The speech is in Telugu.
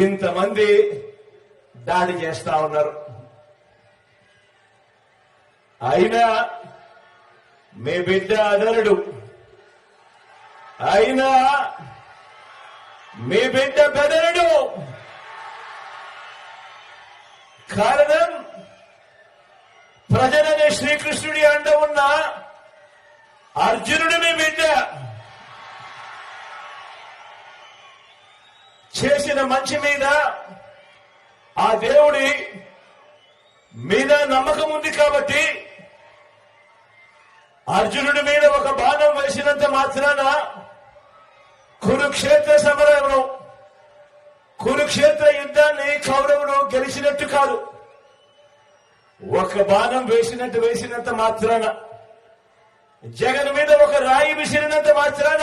ఇంతమంది దాడి చేస్తా ఉన్నారు. అయినా మీ బిడ్డ అదరుడు. అయినా మీ బిడ్డ బెదరుడు. కారణం ప్రజలనే శ్రీకృష్ణుడి అండ ఉన్న అర్జునుడు చేసిన మంచి మీద ఆ దేవుడి మీద నమ్మకం ఉంది కాబట్టి అర్జునుడి మీద ఒక బాణం వేసినంత మాత్రాన కురుక్షేత్ర సమరంలో కురుక్షేత్ర యుద్ధాన్ని కౌరవులు గెలిచినట్టు కాదు. ఒక బాణం వేసినట్టు వేసినంత మాత్రాన జగన్ మీద ఒక రాయి విసిరినంత మాత్రాన